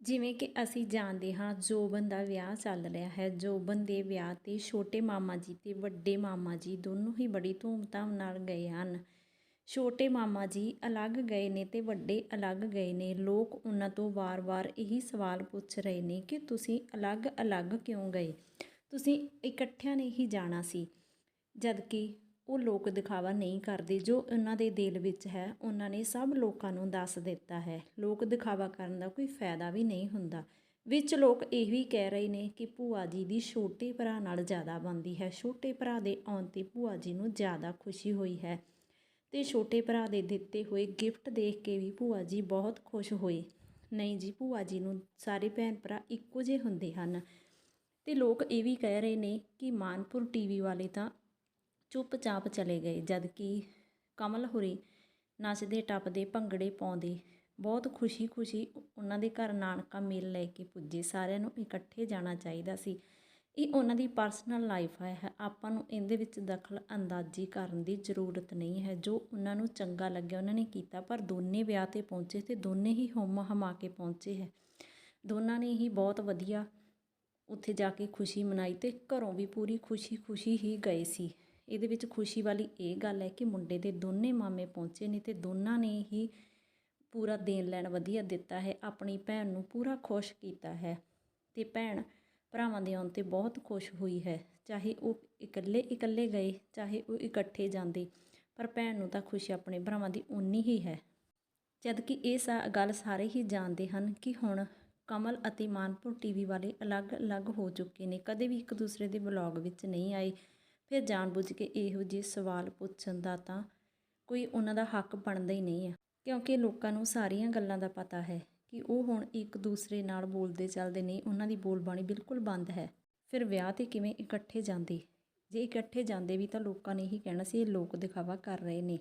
ਜਿਵੇਂ ਕਿ ਅਸੀਂ ਜਾਣਦੇ ਹਾਂ ਜੋਬਨ ਦਾ ਵਿਆਹ ਚੱਲ ਰਿਹਾ ਹੈ ਜੋਬਨ ਦੇ ਵਿਆਹ ਤੇ ਛੋਟੇ ਮਾਮਾ ਜੀ ਤੇ ਵੱਡੇ ਮਾਮਾ ਜੀ ਦੋਨੋਂ ਹੀ ਬੜੀ ਧੂਮਧਾਮ ਨਾਲ ਗਏ ਹਨ। ਛੋਟੇ ਮਾਮਾ ਜੀ ਅਲੱਗ ਗਏ ਨੇ ਤੇ ਵੱਡੇ ਅਲੱਗ ਗਏ ਨੇ। ਲੋਕ ਉਹਨਾਂ ਤੋਂ ਵਾਰ-ਵਾਰ ਇਹੀ ਸਵਾਲ ਪੁੱਛ ਰਹੇ ਨੇ ਕਿ ਤੁਸੀਂ ਅਲੱਗ-ਅਲੱਗ ਕਿਉਂ ਗਏ? ਤੁਸੀਂ ਇਕੱਠਿਆਂ ਨੇ ਹੀ ਜਾਣਾ ਸੀ, ਜਦਕਿ ਉਹ ਲੋਕ ਦਿਖਾਵਾ ਨਹੀਂ ਕਰਦੇ, ਜੋ ਉਹਨਾਂ ਦੇ ਦਿਲ ਵਿੱਚ ਹੈ, ਉਹਨਾਂ ਨੇ ਸਭ ਲੋਕਾਂ ਨੂੰ ਦੱਸ ਦਿੱਤਾ ਹੈ। ਲੋਕ ਦਿਖਾਵਾ ਕਰਨ ਦਾ ਕੋਈ ਫਾਇਦਾ ਵੀ ਨਹੀਂ ਹੁੰਦਾ। ਵਿੱਚ ਲੋਕ ਇਹ ਵੀ ਕਹਿ ਰਹੇ ਨੇ ਕਿ ਭੂਆ ਜੀ ਦੀ ਛੋਟੇ ਭਰਾ ਨਾਲ ਜ਼ਿਆਦਾ ਬਣਦੀ ਹੈ। ਛੋਟੇ ਭਰਾ ਦੇ ਆਉਣ ਤੇ ਭੂਆ ਜੀ ਨੂੰ ਜ਼ਿਆਦਾ ਖੁਸ਼ੀ ਹੋਈ ਹੈ ਤੇ ਛੋਟੇ ਭਰਾ ਦੇ ਦਿੱਤੇ ਹੋਏ ਗਿਫਟ ਦੇਖ ਕੇ ਵੀ ਭੂਆ ਜੀ ਬਹੁਤ ਖੁਸ਼ ਹੋਏ। ਨਹੀਂ ਜੀ, ਭੂਆ ਜੀ ਨੂੰ ਸਾਰੇ ਭੈਣ ਭਰਾ ਇੱਕੋ ਜਿਹੇ ਹੁੰਦੇ ਹਨ। ਤੇ ਲੋਕ ਇਹ ਵੀ ਕਹਿ ਰਹੇ ਨੇ ਕਿ ਮਾਨਪੁਰ ਟੀਵੀ ਵਾਲੇ ਤਾਂ ਚੁੱਪਚਾਪ ਚਲੇ ਗਏ, ਜਦ ਕਿ ਕਮਲ ਹੁਰੀ ਨੱਚਦੇ, ਟੱਪਦੇ, ਭੰਗੜੇ ਪਾਉਂਦੇ, ਬਹੁਤ ਖੁਸ਼ੀ-ਖੁਸ਼ੀ ਉਹਨਾਂ ਦੇ ਘਰ ਨਾਨਕਾ ਮੇਲ ਲੈ ਕੇ ਪੁੱਜੇ। ਸਾਰਿਆਂ ਨੂੰ ਇਕੱਠੇ ਜਾਣਾ ਚਾਹੀਦਾ ਸੀ। ਇਹ ਉਹਨਾਂ ਦੀ ਪਰਸਨਲ ਲਾਈਫ ਹੈ ਆਪਾਂ ਨੂੰ ਇਹਦੇ ਵਿੱਚ ਦਖਲ ਅੰਦਾਜ਼ੀ ਕਰਨ ਦੀ ਜ਼ਰੂਰਤ ਨਹੀਂ ਹੈ। ਜੋ ਉਹਨਾਂ ਨੂੰ ਚੰਗਾ ਲੱਗਿਆ, ਉਹਨਾਂ ਨੇ ਕੀਤਾ, ਪਰ ਦੋਨੇ ਵਿਆਹ ਤੇ ਪਹੁੰਚੇ ਤੇ ਦੋਨੇ ਹੀ ਹੁਮ ਹਮਾ ਕੇ ਪਹੁੰਚੇ ਹੈ। ਦੋਨਾਂ ਨੇ ਹੀ ਬਹੁਤ ਵਧੀਆ ਉੱਥੇ ਜਾ ਕੇ ਖੁਸ਼ੀ ਮਨਾਈ ਤੇ ਘਰੋਂ ਵੀ ਪੂਰੀ ਖੁਸ਼ੀ-ਖੁਸ਼ੀ ਹੀ ਗਏ ਸੀ। ਇਹਦੇ ਵਿੱਚ ਖੁਸ਼ੀ ਵਾਲੀ ਇਹ ਗੱਲ ਹੈ ਕਿ ਮੁੰਡੇ ਦੇ ਦੋਨੇ ਮਾਮੇ ਪਹੁੰਚੇ ਨੇ ਤੇ ਦੋਨਾਂ ਨੇ ਹੀ ਪੂਰਾ ਦੇਣ ਲੈਣ ਵਧੀਆ ਦਿੱਤਾ ਹੈ, ਆਪਣੀ ਭੈਣ ਨੂੰ ਪੂਰਾ ਖੁਸ਼ ਕੀਤਾ ਹੈ ਤੇ ਭੈਣ ਭਰਾਵਾਂ ਦੇ ਆਉਣ ਤੇ ਬਹੁਤ ਖੁਸ਼ ਹੋਈ ਹੈ, ਚਾਹੇ ਉਹ ਇਕੱਲੇ ਇਕੱਲੇ ਗਏ, ਚਾਹੇ ਉਹ ਇਕੱਠੇ ਜਾਂਦੇ, ਪਰ ਭੈਣ ਨੂੰ ਤਾਂ ਖੁਸ਼ੀ ਆਪਣੇ ਭਰਾਵਾਂ ਦੀ ਉਨੀ ਹੀ ਹੈ। ਜਦ ਕਿ ਇਹ ਸਾ ਗੱਲ ਸਾਰੇ ਹੀ ਜਾਣਦੇ ਹਨ ਕਿ ਹੁਣ ਕਮਲ ਅਤੇ ਮਾਨਪੁਰ ਟੀਵੀ ਵਾਲੇ ਅਲੱਗ-ਅਲੱਗ ਹੋ ਚੁੱਕੇ ਨੇ, ਕਦੇ ਵੀ ਇੱਕ ਦੂਸਰੇ ਦੇ ਬਲੌਗ ਵਿੱਚ ਨਹੀਂ ਆਏ ਫਿਰ ਜਾਣਬੁੱਝ ਕੇ ਇਹੋ ਜਿਹੇ ਸਵਾਲ ਪੁੱਛਣ ਦਾ ਤਾਂ ਕੋਈ ਉਹਨਾਂ ਦਾ ਹੱਕ ਬਣਦਾ ਹੀ ਨਹੀਂ ਹੈ ਕਿਉਂਕਿ ਲੋਕਾਂ ਨੂੰ ਸਾਰੀਆਂ ਗੱਲਾਂ ਦਾ ਪਤਾ ਹੈ ਕਿ ਉਹ ਹੁਣ ਇੱਕ ਦੂਸਰੇ ਨਾਲ ਬੋਲਦੇ ਚੱਲਦੇ ਨਹੀਂ ਉਹਨਾਂ ਦੀ ਬੋਲਬਾਣੀ ਬਿਲਕੁਲ ਬੰਦ ਹੈ। ਫਿਰ ਵਿਆਹ ਤੇ ਕਿਵੇਂ ਇਕੱਠੇ ਜਾਂਦੇ? ਜੇ ਇਕੱਠੇ ਜਾਂਦੇ ਵੀ ਤਾਂ ਲੋਕਾਂ ਨੇ ਹੀ ਕਹਿਣਾ ਸੀ, ਇਹ ਲੋਕ ਦਿਖਾਵਾ ਕਰ ਰਹੇ ਨੇ।